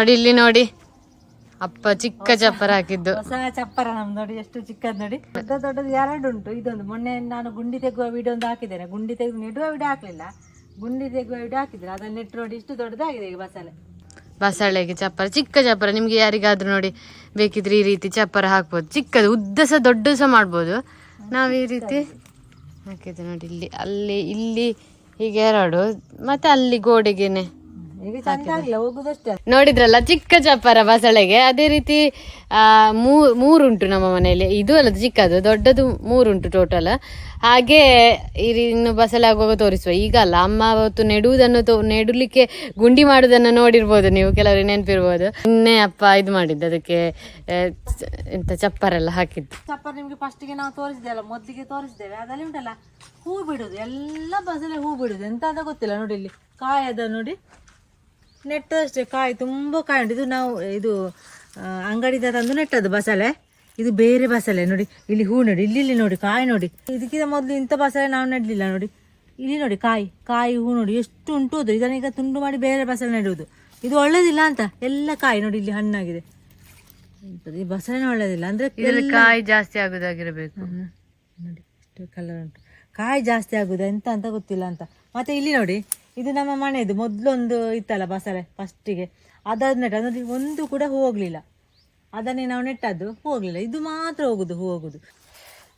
ನೋಡಿ ಇಲ್ಲಿ ನೋಡಿ. ಅಪ್ಪ ಚಿಕ್ಕ ಚಪ್ಪರ ಹಾಕಿದ್ದು. ಹೊಸ ಚಪ್ಪರ ನಮ್ದು ನೋಡಿ ಎಷ್ಟು ಚಿಕ್ಕದ್ ನೋಡಿ. ದೊಡ್ಡ ದೊಡ್ಡದು ಎರಡು ಉಂಟು. ಇದೊಂದು ಮೊನ್ನೆ ನಾನು ಗುಂಡಿ ತೆಗುವ ವಿಡಿಯೋ ಒಂದು ಹಾಕಿದ್ದೇನೆ. ಗುಂಡಿ ತೆಗೆದು ನೆಡುವ ವಿಡಿಯೋ ಹಾಕ್ಲಿಲ್ಲ. ಗುಂಡಿ ತೆಗುವ ವಿಡಿಯೋ ಹಾಕಿದ್ರೆ. ಅದನ್ನ ನೆಟ್ಟು ನೋಡಿ ಇಷ್ಟು ದೊಡ್ಡದಾಗಿದೆ ಈಗ ಬಸಳೆ. ಬಸಳೆಗೆ ಚಪ್ಪರ ಚಿಕ್ಕ ಚಪ್ಪರ. ನಿಮ್ಗೆ ಯಾರಿಗಾದ್ರೂ ನೋಡಿ ಬೇಕಿದ್ರೆ ಈ ರೀತಿ ಚಪ್ಪರ ಹಾಕ್ಬೋದು. ಚಿಕ್ಕದು ಉದ್ದ ಸಹ ದೊಡ್ಡ ಸಹ ಮಾಡ್ಬೋದು. ನಾವು ಈ ರೀತಿ ಹಾಕಿದ್ದು ನೋಡಿ ಇಲ್ಲಿ ಅಲ್ಲಿ ಇಲ್ಲಿ ಹೀಗೆ ಎರಡು. ಮತ್ತೆ ಅಲ್ಲಿ ಗೋಡೆಗೆನೆ. ನೋಡಿದ್ರಲ್ಲ ಚಿಕ್ಕ ಚಪ್ಪರ ಬಸಳೆಗೆ? ಅದೇ ರೀತಿ ಆ, ಮೂರುಂಟು ನಮ್ಮ ಮನೆಯಲ್ಲಿ. ಇದು ಅಲ್ಲ ಚಿಕ್ಕದು ದೊಡ್ಡದು ಮೂರುಂಟು ಟೋಟಲ್ ಹಾಗೆ ಇನ್ನು ಬಸಳೆ ಆಗುವಾಗ ತೋರಿಸುವ. ಈಗ ಅಲ್ಲ ಅಮ್ಮ ಅವತ್ತು ನೆಡುವುದನ್ನು ತೋ ನೆಡಲಿಕ್ಕೆ ಗುಂಡಿ ಮಾಡುವುದನ್ನು ನೋಡಿರ್ಬೋದು ನೀವು ಕೆಲವರು ನೆನಪಿರ್ಬೋದು. ನಿನ್ನೆ ಅಪ್ಪ ಇದು ಮಾಡಿದ್ದು ಅದಕ್ಕೆ ಎಂತ ಚಪ್ಪರೆಲ್ಲ ಹಾಕಿದ್ದು. ಚಪ್ಪರ್ ನಿಮ್ಗೆ ಫಸ್ಟಿಗೆ ನಾವು ತೋರಿಸಿದ್ದೇವೆ ಮೊದಲಿಗೆ ತೋರಿಸಿದ್ದೇವೆ. ಅದಲ್ಲಿ ಉಂಟಲ್ಲ ಹೂ ಬಿಡುದು ಎಲ್ಲ ಬಸಳೆ ಹೂ ಬಿಡುದು ಎಂತ ಅಂತ ಗೊತ್ತಿಲ್ಲ ನೋಡಿ ಇಲ್ಲಿ ಕಾಯದ ಅದ ನೋಡಿ ನೆಟ್ಟದಷ್ಟೇ ಕಾಯಿ ತುಂಬ ಕಾಯಿ ಉಂಟು. ಇದು ನಾವು ಇದು ಅಂಗಡಿಯಿಂದ ಅಂಗಡಿದ ತಂದು ನೆಟ್ಟದ್ದು ಬಸಳೆ. ಇದು ಬೇರೆ ಬಸಳೆ ನೋಡಿ. ಇಲ್ಲಿ ಹೂ ನೋಡಿ ಇಲ್ಲಿ ಇಲ್ಲಿ ನೋಡಿ ಕಾಯಿ ನೋಡಿ. ಇದಕ್ಕಿಂತ ಮೊದಲು ಇಂಥ ಬಸಳೆ ನಾವು ನೆಡಲಿಲ್ಲ ನೋಡಿ. ಇಲ್ಲಿ ನೋಡಿ ಕಾಯಿ ಕಾಯಿ ಹೂ ನೋಡಿ. ಎಷ್ಟು ಉಂಟು ಅದು ಇದನ್ನೀಗ ತುಂಡು ಮಾಡಿ ಬೇರೆ ಬಸಳೆ ನೆಡುವುದು. ಇದು ಒಳ್ಳೇದಿಲ್ಲ ಅಂತ. ಎಲ್ಲ ಕಾಯಿ ನೋಡಿ ಇಲ್ಲಿ ಹಣ್ಣಾಗಿದೆ. ಈ ಬಸಳೆನೇ ಒಳ್ಳೇದಿಲ್ಲ. ಅಂದ್ರೆ ಕಾಯಿ ಜಾಸ್ತಿ ಆಗೋದಾಗಿರಬೇಕು. ನೋಡಿ ಕಲರ್ ಉಂಟು. ಕಾಯಿ ಜಾಸ್ತಿ ಆಗೋದು ಎಂತ ಅಂತ ಗೊತ್ತಿಲ್ಲ ಅಂತ. ಮತ್ತೆ ಇಲ್ಲಿ ನೋಡಿ. ಇದು ನಮ್ಮ ಮನೆಯದು ಮೊದಲೊಂದು ಇತ್ತಲ್ಲ ಬಸಳೆ ಫಸ್ಟಿಗೆ ಅದಾದ ನೆಟ್ಟ ಒಂದು ಕೂಡ ಹೋಗಲಿಲ್ಲ. ಅದನ್ನೇ ನಾವು ನೆಟ್ಟದ್ದು ಹೋಗಲಿಲ್ಲ. ಇದು ಮಾತ್ರ ಹೋಗುದು ಹೋಗುದು.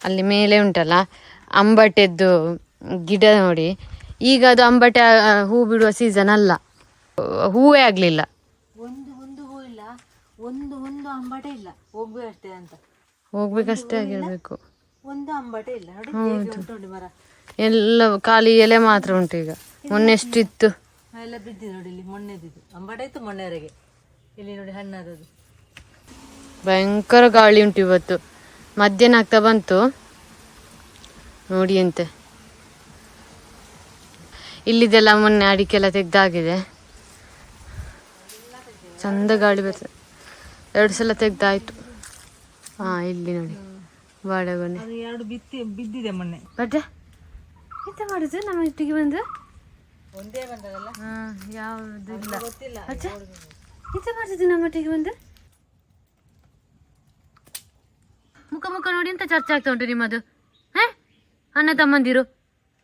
ಅಲ್ಲಿ ಮೇಲೆ ಉಂಟಲ್ಲ ಅಂಬಟೆದ್ದು ಗಿಡ ನೋಡಿ. ಈಗ ಅದು ಅಂಬಟೆ ಹೂ ಬಿಡುವ ಸೀಸನ್ ಅಲ್ಲ. ಹೂವೇ ಆಗಲಿಲ್ಲ. ಒಂದು ಒಂದು ಹೂ ಇಲ್ಲ. ಒಂದು ಒಂದು ಅಂಬಟೆ ಇಲ್ಲ. ಹೋಗ್ಬೇಕಷ್ಟೇ ಅಂತ. ಹೋಗ್ಬೇಕಷ್ಟೇ ಆಗಿರ್ಬೇಕು. ಒಂದು ಅಂಬಟೆ ಇಲ್ಲ. ನೋಡಿ ನೋಡಿ ಮರ. ಎಲ್ಲ ಖಾಲಿ ಎಲೆ ಮಾತ್ರ ಉಂಟು ಈಗ. ಮೊನ್ನೆ ಎಷ್ಟಿತ್ತು? ಎಲ್ಲ ಬಿದ್ದಿದೆ ನೋಡಿ ಇಲ್ಲಿ ಮೊನ್ನೆದಿದ್ದು. ಅಂಬಾಡ ಇತ್ತು ಮೊನ್ನೆವರೆಗೆ. ಇಲ್ಲಿ ನೋಡಿ ಹಣ್ಣಾದದು ಭಯಂಕರ ಗಾಳಿ ಉಂಟು ಇವತ್ತು. ಮಧ್ಯಾಹ್ನ ಆಗ್ತಾ ಬಂತು. ನೋಡಿ ಅಂತೆ. ಇಲ್ಲಿದೆಲ್ಲ ಮೊನ್ನೆ ಅಡಿಕೆ ಎಲ್ಲ ತೆಗ್ದಾಗಿದೆ. ಚಂದ ಗಾಳಿ ಬರ್ತದೆ. ಎರಡು ಸಲ ತೆಗ್ದಾಯ್ತು. ಹಾ ಇಲ್ಲಿ ನೋಡಿ. ಬಾಳೆಗೊನೆ ಎರಡು ಬಿತ್ತಿ ಬಿದ್ದಿದೆ ಮೊನ್ನೆ. ಬಟ್ಟೆ ಎಂತ ಮಾಡುದು? ನಮ್ಮ ಇಟ್ಟಿಗೆ ಬಂದು? ಒಂದೇ ಬಂದದಲ್ಲ? ಹಾ ಯಾವುದು ಇಲ್ಲ. ಗೊತ್ತಿಲ್ಲ. ಅಚ್ಚ ಎಂತ ಮಾಡ್ತಿದ್ದು ನಮ್ಮ ಒಟ್ಟಿಗೆ ಬಂದು. ಮುಖ ಮುಖ ನೋಡಿ ಅಂತ ಚರ್ಚೆ ಆಗ್ತಾ ಉಂಟು ನಿಮ್ಮದು? ಹೇ ಅಣ್ಣ ತಮ್ಮಂದಿರು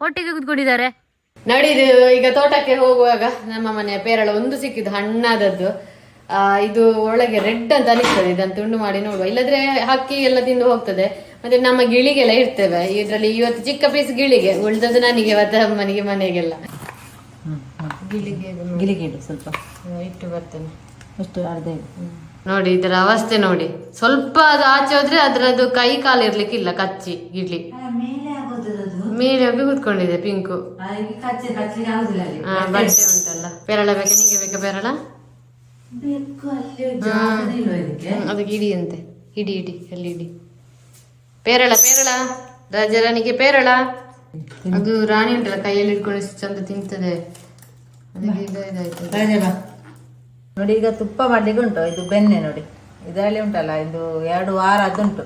ಒಟ್ಟಿಗೆ ಕುತ್ಕೊಂಡಿದ್ದಾರೆ. ನಡೀದು ಈಗ ತೋಟಕ್ಕೆ ಹೋಗುವಾಗ ನಮ್ಮ ಮನೆಯ ಪೇರಳ ಒಂದು ಸಿಕ್ಕಿದ್ದು ಹಣ್ಣಾದದ್ದು. ಆ, ಇದು ಒಳಗೆ ರೆಡ್ ಅಂತ ಅನಿಸ್ತದೆ ಇದನ್ನು ತುಂಡು ಮಾಡಿ ನೋಡುವ. ಇಲ್ಲದ್ರೆ ಹಕ್ಕಿ ಎಲ್ಲ ತಿಂದು ಹೋಗ್ತದೆ. ಮತ್ತೆ ನಮ್ಮ ಗಿಳಿಗೆಲ್ಲ ಇರ್ತೇವೆ. ಇದರಲ್ಲಿ ಇವತ್ತು ಚಿಕ್ಕ ಪೀಸ್ ಗಿಳಿಗೆ ಉಳಿದದ್ದು ನನಗೆ ಮತ್ತೆ ಮನೆಗೆ ಮನೆಗೆಲ್ಲ. ಗಿಳಿಗೆ ಇದು ನೋಡಿ. ಗಿಲಿಗೆ ಇಡು ಸ್ವಲ್ಪ ಇಟ್ಟು ಬರ್ತೇನೆ. ಅಷ್ಟು ಅರ್ಧ ನೋಡಿ ಇದರ ಅವಸ್ಥೆ ನೋಡಿ. ಸ್ವಲ್ಪ ಅದು ಆಚೆ ಹೋದ್ರೆ ಅದರದ್ದು ಕೈ ಕಾಲು ಇರ್ಲಿಕ್ಕಿಲ್ಲ ಕಚ್ಚಿ ಇಡ್ಲಿ ಮೇಲೆ ಹೋಗಿ ಕೂತ್ಕೊಂಡಿದೆ ಪಿಂಕು. ಬಟ್ಟೆ ಉಂಟಲ್ಲ. ಪೇರಳ ಬೇಕಾ ನಿಂಗೆ ಬೇಕಾ ಹ್ಮ್, ಅದಕ್ಕೆ ಇಡಿ ಅಂತೆ ಇಡಿ ಇಡಿ ಅಲ್ಲಿ ಇಡಿ ಪೇರಳ ಪೇರಳ. ರಾಜರಾಣಿಗೆ ಪೇರಳ. ಅದು ರಾಣಿ ಉಂಟಲ್ಲ ಕೈಯಲ್ಲಿ ಇಟ್ಕೊಂಡು ಎಷ್ಟು ಚಂದ ತಿಂತದೆ. ಅದಕ್ಕೆ ಇದಾಯ್ತು. ಬಾ. ನೋಡಿ ಈಗ ತುಪ್ಪ ಮಾಡ್ಲಿಕ್ಕೆ ಉಂಟು ಇದು ಬೆಣ್ಣೆ ನೋಡಿ. ಇದರಲ್ಲಿ ಉಂಟಲ್ಲ ಇದು ಎರಡು ವಾರ ಅದುಂಟು.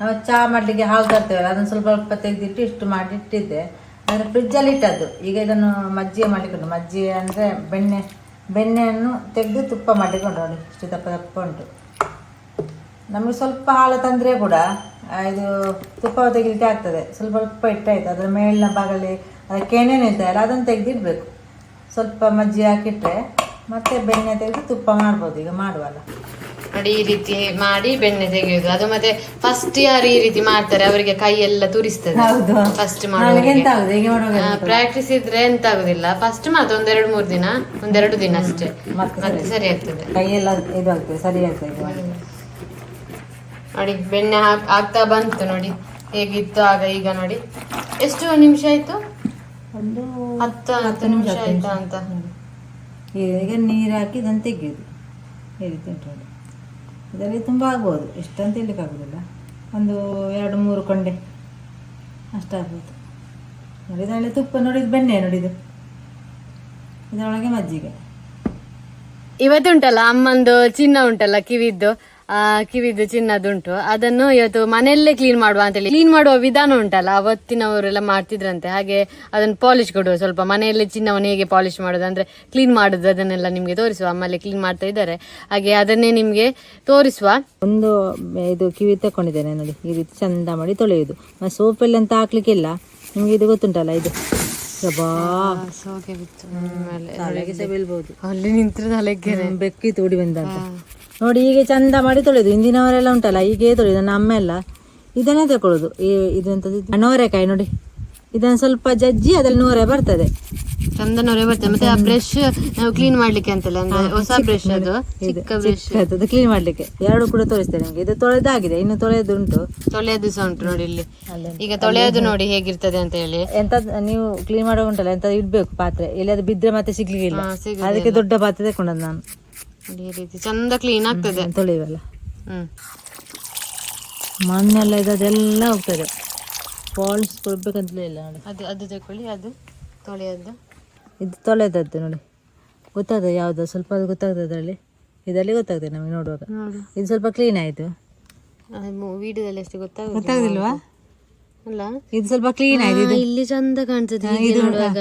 ನಾವು ಚಹಾ ಮಾಡಲಿಕ್ಕೆ ಹಾವು ತರ್ತೇವಲ್ಲ ಅದನ್ನು ಸ್ವಲ್ಪ ಸ್ವಲ್ಪ ತೆಗೆದಿಟ್ಟು ಇಷ್ಟು ಮಾಡಿ ಇಟ್ಟಿದ್ದೆ. ಅಂದರೆ ಫ್ರಿಜ್ಜಲ್ಲಿ ಇಟ್ಟದ್ದು. ಈಗ ಇದನ್ನು ಮಜ್ಜಿಗೆ ಮಾಡಿಕೊಂಡು ಉಂಟು. ಮಜ್ಜಿಗೆ ಅಂದರೆ ಬೆಣ್ಣೆ ಬೆಣ್ಣೆಯನ್ನು ತೆಗೆದು ತುಪ್ಪ ಮಾಡಿಕೊಂಡು ಉಂಟು ನೋಡಿ. ಇಷ್ಟು ದಪ್ಪ ದಪ್ಪ ಉಂಟು. ನಮಗೆ ಸ್ವಲ್ಪ ಹಾಲು ತಂದರೆ ಕೂಡ ಇದು ತುಪ್ಪ ತೆಗಿಲಿಕ್ಕೆ ಆಗ್ತದೆ. ಸ್ವಲ್ಪ ಸ್ವಲ್ಪ ಇಟ್ಟಾಯ್ತು. ಅದರ ಮೇಲಿನ ಭಾಗದಲ್ಲಿ ಅದಕ್ಕೆ ಏನೇನು ಇರ್ತದಲ್ಲ ಅದನ್ನು ತೆಗೆದಿಡ್ಬೇಕು. ಸ್ವಲ್ಪ ಮಜ್ಜಿ ಹಾಕಿಟ್ರೆ ಮತ್ತೆ ಬೆಣ್ಣೆ ತೆಗೆದು ತುಪ್ಪ ಮಾಡ್ಬೋದು. ಈಗ ಮಾಡುವಲ್ಲ. ನೋಡಿ ಈ ರೀತಿ ಮಾಡಿ ಬೆಣ್ಣೆ ತೆಗೆಯುದು. ಅದು ಮತ್ತೆ ಫಸ್ಟ್ ಯಾರು ಈ ರೀತಿ ಮಾಡ್ತಾರೆ? ಅವರಿಗೆ ಕೈ ಎಲ್ಲ ತುರಿಸ್ತದೆ. ಫಸ್ಟ್ ಪ್ರಾಕ್ಟೀಸ್ ಇದ್ರೆ ಎಂತ ಆಗುದಿಲ್ಲ. ಫಸ್ಟ್ ಮಾತ್ರ ಒಂದೆರಡು ಮೂರು ದಿನ ಒಂದೆರಡು ದಿನ ಅಷ್ಟೇ. ಮತ್ತೆ ಸರಿ ಆಗ್ತದೆ. ಕೈಯೆಲ್ಲ ಇದು ಆಗ್ತದೆ ಸರಿ ಆಗ್ತದೆ. ನೋಡಿ ಬೆಣ್ಣೆ ಹಾಕ್ ಆಗ್ತಾ ಬಂತು ನೋಡಿ. ಹೇಗಿತ್ತು ಆಗ ಈಗ ನೋಡಿ. ಎಷ್ಟು ನಿಮಿಷ ಆಯ್ತು? ಒಂದು ಹತ್ತು ಹತ್ತು ನಿಮಿಷ ಆಯ್ತಾ ಅಂತ. ಈಗ ನೀರು ಹಾಕಿ ಇದನ್ನು ತೆಗೆಯೋದು. ಈ ರೀತಿ ಉಂಟು ನೋಡಿ ಇದರಲ್ಲಿ ತುಂಬ ಆಗ್ಬೋದು. ಎಷ್ಟಂತ ಹೇಳಲಿಕ್ಕಾಗೋದಿಲ್ಲ ಒಂದು ಎರಡು ಮೂರು ಕೊಂಡೆ ಅಷ್ಟಾಗ್ಬೋದು ನೋಡಿ ಇದರಲ್ಲಿ ತುಪ್ಪ ನೋಡಿ ಬೆಣ್ಣೆ ನೋಡಿ ಇದು. ಇದರೊಳಗೆ ಮಜ್ಜಿಗೆ. ಇವತ್ತು ಉಂಟಲ್ಲ ಅಮ್ಮಂದು ಚಿನ್ನ ಉಂಟಲ್ಲ ಕಿವಿದ್ದು. ಕಿವಿದು ಚಿನ್ನದುಂಟು ಅದನ್ನು ಇವತ್ತು ಮನೆಯಲ್ಲೇ ಕ್ಲೀನ್ ಮಾಡುವ ಅಂತೇಳಿ ಕ್ಲೀನ್ ಮಾಡುವ ವಿಧಾನ ಉಂಟಲ್ಲ ಅವತ್ತಿನವರೆಲ್ಲ ಮಾಡ್ತಿದ್ರಂತೆ. ಹಾಗೆ ಅದನ್ನು ಪಾಲಿಶ್ ಕೊಡುವ ಸ್ವಲ್ಪ. ಮನೆಯಲ್ಲೇ ಚಿನ್ನವನ್ನು ಹೇಗೆ ಪಾಲಿಶ್ ಮಾಡೋದು ಅಂದ್ರೆ ಕ್ಲೀನ್ ಮಾಡೋದು ಅದನ್ನೆಲ್ಲ ನಿಮಗೆ ತೋರಿಸುವ. ಅಮ್ಮಲ್ಲಿ ಕ್ಲೀನ್ ಮಾಡ್ತಾ ಇದ್ದಾರೆ. ಹಾಗೆ ಅದನ್ನೇ ನಿಮಗೆ ತೋರಿಸುವ. ಒಂದು ಇದು ಕಿವಿ ತಕೊಂಡಿದ್ದೇನೆ ನೋಡಿ. ಈ ರೀತಿ ಚಂದ ಮಾಡಿ ತೊಳೆಯುದು. ಮತ್ತೆ ಸೋಪಲ್ಲಿ ಅಂತ ಹಾಕ್ಲಿಕ್ಕಿಲ್ಲ. ನಿಮ್ಗೆ ಇದು ಗೊತ್ತುಂಟಲ್ಲ ಇದು. ಅಲ್ಲಿ ನಿಂತಿರೋ ಬೆಕ್ಕಿ ತೋಡಿ ಬಂದಂತ. ನೋಡಿ ಹೀಗೆ ಚಂದ ಮಾಡಿ ತೊಳೆದು ಹಿಂದಿನವರೆಲ್ಲ ಉಂಟಲ್ಲ ಹೀಗೆ ತೊಳೆದು ನನ್ನ ಅಮ್ಮ ಎಲ್ಲ ಇದನ್ನೇ ತಗೊಳ್ಳೋದು ಈ ಇದು ಎಂತದ್ದು? ನೋರೆಕಾಯಿ ನೋಡಿ. ಇದನ್ನು ಸ್ವಲ್ಪ ಜಜ್ಜಿ ಅದ್ರಲ್ಲಿ ನೋರೆ ಬರ್ತದೆ. ಚಂದ ನೋರೆ ಬರ್ತದೆ. ಮತ್ತೆ ಆ ಬ್ರಷ್ ನಾವು ಕ್ಲೀನ್ ಮಾಡ್ಲಿಕ್ಕೆ ಅಂತಲ್ಲ ಅಂದ್ರೆ ಹೊಸ ಬ್ರಷ್ ಅದು ಚಿಕ್ಕ ಬ್ರಷ್ ಅದು ಕ್ಲೀನ್ ಮಾಡ್ಲಿಕ್ಕೆ. ಎರಡು ಕೂಡ ತೋರಿಸ್ತೇನೆ ನಿಮಗೆ. ಇದು ತೊಳೆದಾಗಿದೆ ಇನ್ನು ತೊಳೆದುಂಟು ತೊಳೆಯೋದು ಸಹ ಉಂಟು ನೋಡಿ ಇಲ್ಲಿ. ಈಗ ತೊಳೆಯೋದು ನೋಡಿ ಹೇಗಿರ್ತದೆ ಅಂತ ಹೇಳಿ. ಎಂತ ನೀವು ಕ್ಲೀನ್ ಮಾಡೋ ಉಂಟಲ್ಲ ಎಂತ ಇಡ್ಬೇಕು ಪಾತ್ರೆ. ಇಲ್ಲಿ ಅದು ಬಿದ್ರೆ ಮತ್ತೆ ಸಿಗ್ಲಿಕ್ಕಿಲ್ಲ. ಇಲ್ಲ ಅದಕ್ಕೆ ದೊಡ್ಡ ಪಾತ್ರೆ ತಕೊಂಡದ್ದು ನಾನು. ಈ ರೀತಿ ಚಂದ ಕ್ಲೀನ್ ಆಗ್ತದೆ. ತೊಳೆಯುವಲ್ಲ. ಹ್ಮ್. ಮಣ್ಣೆಲ್ಲ ಇದೆ ಅದೆಲ್ಲ ಹೋಗ್ತದೆ. ಫಾಲ್ಸ್ ಕೊಡ್ಬೇಕಂತಲೇ ಇಲ್ಲ ನೋಡಿ. ಅದು ಅದು ತಗೊಳ್ಳಿ ಅದು ತೊಳೆಯೋದು. ಇದು ತೊಳೆದದ್ದು ನೋಡಿ. ಗೊತ್ತಾಗ್ತದೆ ಯಾವುದು? ಸ್ವಲ್ಪ ಅದು ಗೊತ್ತಾಗ್ತದೆ ಅದರಲ್ಲಿ. ಇದರಲ್ಲಿ ಗೊತ್ತಾಗ್ತದೆ ನಮಗೆ ನೋಡುವಾಗ. ಇದು ಸ್ವಲ್ಪ ಕ್ಲೀನ್ ಆಯಿತು. ವಿಡಿಯೋದಲ್ಲಿ ಎಷ್ಟು ಗೊತ್ತಾಗ ಗೊತ್ತಾಗುದಿಲ್ವಾ? ಅಲ್ಲ? ಇದು ಸ್ವಲ್ಪ ಕ್ಲೀನ್ ಆಯ್ತು ಇಲ್ಲಿ ಚಂದ ಕಾಣ್ತದೆ ಹೀಗೆ ನೋಡುವಾಗ.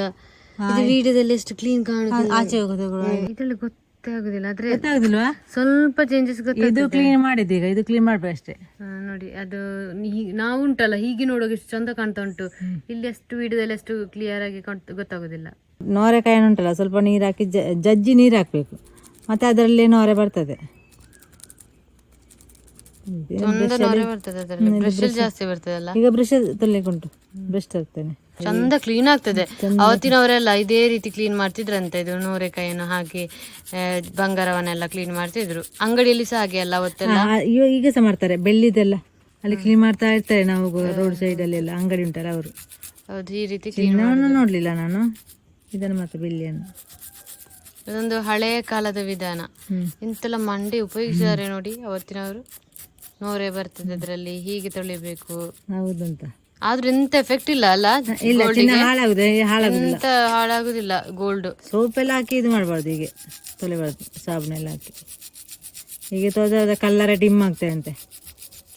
ಇದು ವಿಡಿಯೋದಲ್ಲಿ ಎಷ್ಟು ಕ್ಲೀನ್ ಕಾಣುತ್ತೆ ಆಚೆ ಹೋಗೋದು ಇದರಲ್ಲಿ ಇದೆಲ್ಲ ಗೊತ್ತೇ ಆಗುದಿಲ್ಲ ಆದ್ರೆ ಗೊತ್ತಾಗುದಿಲ್ವಾ? ಸ್ವಲ್ಪ ಚೇಂಜಸ್ ಇದು ಕ್ಲೀನ್ ಮಾಡಿದ್ದು ಈಗ ಇದು ಕ್ಲೀನ್ ಮಾಡ್ಬೇಕು ಅಷ್ಟೇ. ನೋಡಿ ಅದು ನಾವು ಉಂಟಲ್ಲ ಹೀಗೆ ನೋಡುವಾಗ ಎಷ್ಟು ಚಂದ ಕಾಣ್ತಾ ಉಂಟು. ಇಲ್ಲಿ ಅಷ್ಟು ವಿಡಿಯೋದಲ್ಲಿ ಅಷ್ಟು ಕ್ಲಿಯರ್ ಆಗಿ ಕಾಣ್ತ- ಗೊತ್ತಾಗೋದಿಲ್ಲ. ನೋರೆಕಾಯಿ ಉಂಟಲ್ಲ ಸ್ವಲ್ಪ ನೀರು ಹಾಕಿ ಜ- ಜಜ್ಜಿ ನೀರು ಹಾಕಬೇಕು. ಮತ್ತೆ ಅದರಲ್ಲಿ ನೋರೆ ಬರ್ತದೆ. ಚಂದ ನೊರೆ ಬರ್ತದೆ ಅದರಲ್ಲಿ. ಬ್ರಷ್ ಜಾಸ್ತಿ ಬರ್ತದಲ್ಲ. ಈಗ ಬ್ರಷ್ ತಲೆ ಉಂಟು. ಬ್ರಷ್ ತರ್ತೇನೆ. ಚಂದ ಕ್ಲೀನ್ ಆಗ್ತದೆ. ಅವತ್ತಿನವರೆಲ್ಲ ಇದೇ ರೀತಿ ಕ್ಲೀನ್ ಮಾಡ್ತಿದ್ರಂತೆ. ಇದು ನೂರೆಕಾಯಿಯನ್ನು ಹಾಕಿ ಬಂಗಾರವನ್ನೆಲ್ಲ ಕ್ಲೀನ್ ಮಾಡ್ತಿದ್ರು. ಅಂಗಡಿಯಲ್ಲಿ ಸಹ ಹಾಗೆ ಅಲ್ಲ ಅವತ್ತೆಲ್ಲ? ಈಗ ಸಹ ಮಾಡ್ತಾರೆ. ಬೆಳ್ಳಿದೆಲ್ಲ. ಅಲ್ಲಿ ಕ್ಲೀನ್ ಮಾಡ್ತಾ ಇರ್ತಾರೆ ನಾವು ರೋಡ್ ಸೈಡ್ ಅಲ್ಲಿ ಎಲ್ಲ. ಅಂಗಡಿ ಉಂಟಲ್ಲ ಅವರು. ಹೌದು ಈ ರೀತಿ ಕ್ಲೀನ್ ನೋಡ್ಲಿಲ್ಲ ನಾನು. ಇದನ್ನು ಮತ್ತೆ ಬೆಳ್ಳಿಯನ್ನು. ಇದೊಂದು ಹಳೆಯ ಕಾಲದ ವಿಧಾನ. ಇಂತೆಲ್ಲ ಮಂಡಿ ಉಪಯೋಗಿಸಿದ್ದಾರೆ ನೋಡಿ ಅವತ್ತಿನವರು. ನೋರೆ ಬರ್ತದೆ ಅದರಲ್ಲಿ. ಹೀಗೆ ತೊಳಿಬೇಕು. ಹೌದಂತ. ಆದ್ರೂ ಎಂತ ಎಫೆಕ್ಟ್ ಇಲ್ಲ ಅಲ್ಲ? ಇಲ್ಲ ಚಿನ್ನ ಹಾಳಾಗುದು ಹಾಳಾಗುದಿಲ್ಲ. ಎಂತ ಹಾಳಾಗುದಿಲ್ಲ ಗೋಲ್ಡ್ ಸೋಪ್ ಎಲ್ಲ ಹಾಕಿ ಇದು ಮಾಡಬಾರ್ದು ಹೀಗೆ ತೊಲೆ ಸಾಬೂನ್ ಎಲ್ಲ ಹಾಕಿ. ಹೀಗೆ ತೊಳೆದ್ರೆ ಕಲ್ಲರ ಡಿಮ್ ಆಗ್ತದೆ ಅಂತೆ.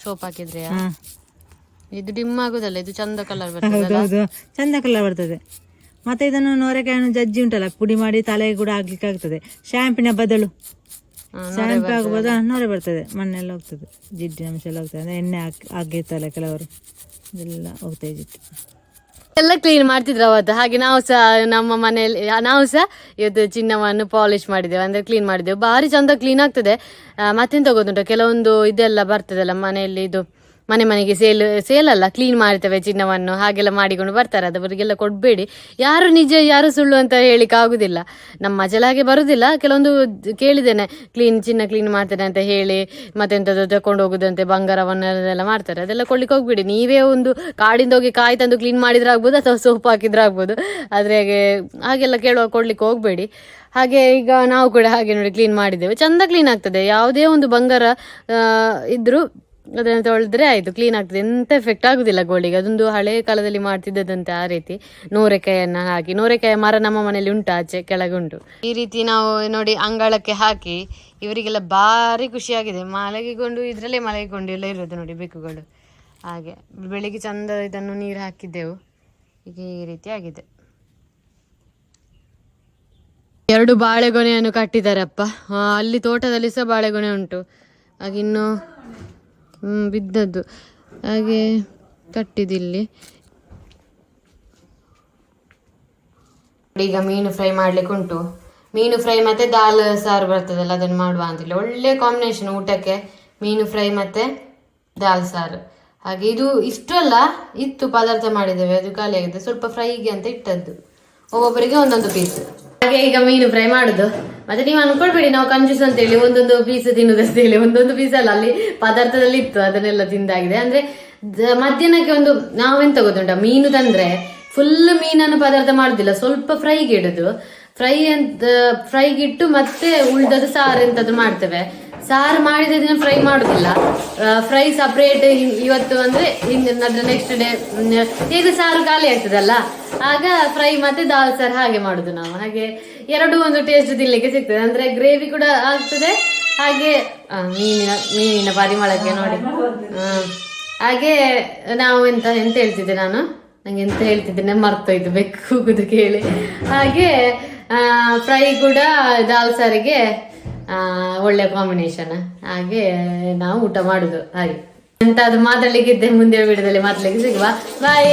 ಸೋಪ್ ಹಾಕಿದ್ರೆ ಇದು ಡಿಮ್ ಆಗುದಲ್ಲ ಇದು ಚಂದ ಕಲರ್ ಬರ್ತದೆ ಚಂದ ಕಲರ್ ಬರ್ತದೆ. ಮತ್ತೆ ಇದನ್ನು ನೋರೆಕಾಯನ್ನು ಜಜ್ಜಿ ಉಂಟಲ್ಲ ಪುಡಿ ಮಾಡಿ ತಲೆಗೆ ಕೂಡ ಹಾಕ್ಲಿಕ್ಕೆ ಆಗ್ತದೆ. ಶಾಂಪಿನ ಬದಲು. ಶಾಂಪು ಆಗ್ಬೋದು ನೋರೆ ಬರ್ತದೆ. ಮಣ್ಣೆಲ್ಲ ಹೋಗ್ತದೆ ಜಿಡ್ಡಿನ ಅಂಶ ಎಲ್ಲ ಹೋಗ್ತದೆ. ಅಂದ್ರೆ ಎಣ್ಣೆ ಹಾಕಿ ಆಗಿರ್ತಲ್ಲ ಕೆಲವರು. ಇದೆಲ್ಲ ಹೋಗ್ತಾ ಇದ್ದಿತ್ತು ಎಲ್ಲ ಕ್ಲೀನ್ ಮಾಡ್ತಿದ್ರು ಅವತ್ತು. ಹಾಗೆ ನಾವು ಸಹ ನಮ್ಮ ಮನೆಯಲ್ಲಿ, ನಾವು ಸಹ ಇವತ್ತು ಚಿನ್ನವನ್ನು ಪಾಲಿಶ್ ಮಾಡಿದ್ದೇವೆ. ಅಂದರೆ ಕ್ಲೀನ್ ಮಾಡಿದ್ದೇವೆ. ಭಾರಿ ಚಂದ ಕ್ಲೀನ್ ಆಗ್ತದೆ. ಮತ್ತೆಂತ ಗೊತ್ತುಂಟ? ಕೆಲವೊಂದು ಇದೆಲ್ಲ ಬರ್ತದಲ್ಲ ಮನೆಯಲ್ಲಿ ಇದು. ಮನೆ ಮನೆಗೆ ಸೇಲ್ ಸೇಲ್ ಅಲ್ಲ ಕ್ಲೀನ್ ಮಾಡ್ತೇವೆ ಚಿನ್ನವನ್ನು, ಹಾಗೆಲ್ಲ ಮಾಡಿಕೊಂಡು ಬರ್ತಾರೆ. ಅದವರಿಗೆಲ್ಲ ಕೊಡಬೇಡಿ. ಯಾರು ನಿಜ, ಯಾರು ಸುಳ್ಳು ಅಂತ ಹೇಳಿಕ್ಕೆ ಆಗುದಿಲ್ಲ. ನಮ್ಮ ಮಜಲಾಗೆ ಬರುದಿಲ್ಲ. ಕೆಲವೊಂದು ಕೇಳಿದ್ದೇನೆ ಕ್ಲೀನ್ ಚಿನ್ನ ಕ್ಲೀನ್ ಮಾಡ್ತೇನೆ ಅಂತ ಹೇಳಿ ಮತ್ತೆಂಥದ್ದು ತಕೊಂಡು ಹೋಗುದಂತೆ ಬಂಗಾರವನ್ನೆಲ್ಲ ಮಾಡ್ತಾರೆ. ಅದೆಲ್ಲ ಕೊಡ್ಲಿಕ್ಕೆ ಹೋಗ್ಬಿಡಿ. ನೀವೇ ಒಂದು ಕಾಡಿಂದ ಹೋಗಿ ಕಾಯಿ ತಂದು ಕ್ಲೀನ್ ಮಾಡಿದ್ರೆ ಆಗ್ಬೋದು, ಅಥವಾ ಸೋಪ್ ಹಾಕಿದ್ರೆ ಆಗ್ಬೋದು. ಆದರೆ ಹಾಗೆ, ಹಾಗೆಲ್ಲ ಕೇಳುವ ಕೊಡ್ಲಿಕ್ಕೆ ಹೋಗಬೇಡಿ. ಹಾಗೆ ಈಗ ನಾವು ಕೂಡ ಹಾಗೆ ನೋಡಿ ಕ್ಲೀನ್ ಮಾಡಿದ್ದೇವೆ. ಚಂದ ಕ್ಲೀನ್ ಆಗ್ತದೆ. ಯಾವುದೇ ಒಂದು ಬಂಗಾರ ಇದ್ರೂ ಅದನ್ನು ತೊಳೆದ್ರೆ ಆಯಿತು ಕ್ಲೀನ್ ಆಗ್ತದೆ. ಎಂತ ಎಫೆಕ್ಟ್ ಆಗುದಿಲ್ಲ ಗೋಳಿಗೆ. ಅದೊಂದು ಹಳೆ ಕಾಲದಲ್ಲಿ ಮಾಡ್ತಿದ್ದದಂತೆ ಆ ರೀತಿ. ನೋರೆಕಾಯನ್ನ ಹಾಕಿ. ನೋರೆಕಾಯ ಮರ ನಮ್ಮ ಮನೆಯಲ್ಲಿ ಉಂಟು ಆಚೆ ಕೆಳಗೆ ಈ ರೀತಿ ನಾವು ನೋಡಿ ಅಂಗಳಕ್ಕೆ ಹಾಕಿ ಇವರಿಗೆಲ್ಲ ಭಾರಿ ಖುಷಿಯಾಗಿದೆ. ಮಲಗಿಕೊಂಡು, ಇದರಲ್ಲೇ ಮಲಗಿಕೊಂಡು ಎಲ್ಲ ಇರೋದು ನೋಡಿ ಬೆಕ್ಕುಗಳು. ಹಾಗೆ ಬೆಳಿಗ್ಗೆ ಚಂದ ಇದನ್ನು ನೀರು ಹಾಕಿದ್ದೆವು. ಈಗ ಈ ರೀತಿ ಆಗಿದೆ. ಎರಡು ಬಾಳೆಗೊನೆಯನ್ನು ಕಟ್ಟಿದ್ದಾರಪ್ಪ ಅಲ್ಲಿ ತೋಟದಲ್ಲಿ ಸಹ ಬಾಳೆಗೊನೆ ಉಂಟು. ಹಾಗೆ ಇನ್ನು ಬಿದ್ದದ್ದು. ಹಾಗೆ ಕಟ್ಟಿದಿಲ್ಲಿ. ಈಗ ಮೀನು ಫ್ರೈ ಮಾಡ್ಲಿಕ್ಕೆ ಉಂಟು. ಮೀನು ಫ್ರೈ ಮತ್ತೆ ದಾಲ್ ಸಾರು ಬರ್ತದಲ್ಲ, ಅದನ್ನು ಮಾಡುವ ಅಂತಿಲ್ಲ. ಒಳ್ಳೆ ಕಾಂಬಿನೇಷನ್ ಊಟಕ್ಕೆ ಮೀನು ಫ್ರೈ ಮತ್ತೆ ದಾಲ್ ಸಾರು. ಹಾಗೆ ಇದು ಇಷ್ಟು ಅಲ್ಲ ಇತ್ತು ಪದಾರ್ಥ ಮಾಡಿದ್ದೇವೆ, ಅದು ಖಾಲಿ ಆಗಿದೆ. ಸ್ವಲ್ಪ ಫ್ರೈಗೆ ಅಂತ ಇಟ್ಟದ್ದು. ಒಬ್ಬೊಬ್ಬರಿಗೆ ಒಂದೊಂದು ಪೀಸ್ ಹಾಗೆ ಈಗ ಮೀನು ಫ್ರೈ ಮಾಡುದು. ಮತ್ತೆ ನೀವು ಅನ್ಕೊಳ್ಬೇಡಿ, ನಾವು ಕಂಜೂಸ್ ಅಂತ ಹೇಳಿ ಒಂದೊಂದು ಪೀಸ್ ತಿನ್ನುದು ಹೇಳಿ ಒಂದೊಂದು ಪೀಸ್ ಅಲ್ಲ, ಅಲ್ಲಿ ಪದಾರ್ಥದಲ್ಲಿ ಇತ್ತು, ಅದನ್ನೆಲ್ಲ ತಿಂದಾಗಿದೆ. ಅಂದ್ರೆ ಮಧ್ಯಾಹ್ನಕ್ಕೆ ಒಂದು, ನಾವೆಂತ ಗೊತ್ತುಂಟ? ಮೀನು ತಂದ್ರೆ ಫುಲ್ ಮೀನನ್ನು ಪದಾರ್ಥ ಮಾಡುದಿಲ್ಲ, ಸ್ವಲ್ಪ ಫ್ರೈಗೆ ಇಡುದು. ಫ್ರೈ ಅಂತ ಫ್ರೈಗೆ ಇಟ್ಟು ಮತ್ತೆ ಉಳ್ದದ್ದು ಸಾರು ಎಂತದ್ದು ಮಾಡ್ತೇವೆ. ಸಾರು ಮಾಡಿದ ದಿನ ಫ್ರೈ ಮಾಡುದಿಲ್ಲ. ಫ್ರೈ ಸಪ್ರೇಟ್ ಇವತ್ತು ಅಂದ್ರೆ ಹಿಂದಿನದ್ರ ನೆಕ್ಸ್ಟ್ ಡೇ ಹೇಗೆ ಸಾರು ಖಾಲಿ ಆಗ್ತದಲ್ಲ? ಆಗ ಫ್ರೈ ಮತ್ತೆ ದಾಲ್ ಸಾರು ಹಾಗೆ ಮಾಡುದು ನಾವು. ಹಾಗೆ ಎರಡು ಒಂದು ಟೇಸ್ಟ್ ತಿನ್ಲಿಕ್ಕೆ ಸಿಗ್ತದೆ. ಅಂದ್ರೆ ಗ್ರೇವಿ ಕೂಡ ಆಗ್ತದೆ. ಹಾಗೆ ಮೀನಿನ ಮೀನಿನ ಪರಿಮಳಕ್ಕೆ ನೋಡಿ. ಹಾಗೆ ನಾವು ಎಂತ ಎಂತ ಹೇಳ್ತಿದ್ದೆ ನಾನು? ನಂಗೆ ಎಂತ ಹೇಳ್ತಿದ್ದೇನೆ ಮರ್ತೋಯ್ತು ಬೆಕ್ಕು ಕೂಗುದು ಕೇಳಿ. ಹಾಗೆ ಫ್ರೈ ಕೂಡ ದಾಲ್ ಸಾರಿಗೆ ಒಳ್ಳೆ ಕಾಂಬಿನೇಷನ್ ಹಾಗೆ ನಾವು ಊಟ ಮಾಡುದು ಹಾಗೆ. ಎಂತಾದ್ರು ಮಾತಾಡ್ಲಿಕ್ಕಿದ್ದೆ ಮುಂದೆ ವಿಡಿಯೋದಲ್ಲಿ ಮಾತಾಡ್ಲಿಕ್ಕೆ ಸಿಗುವ. ಬಾಯ್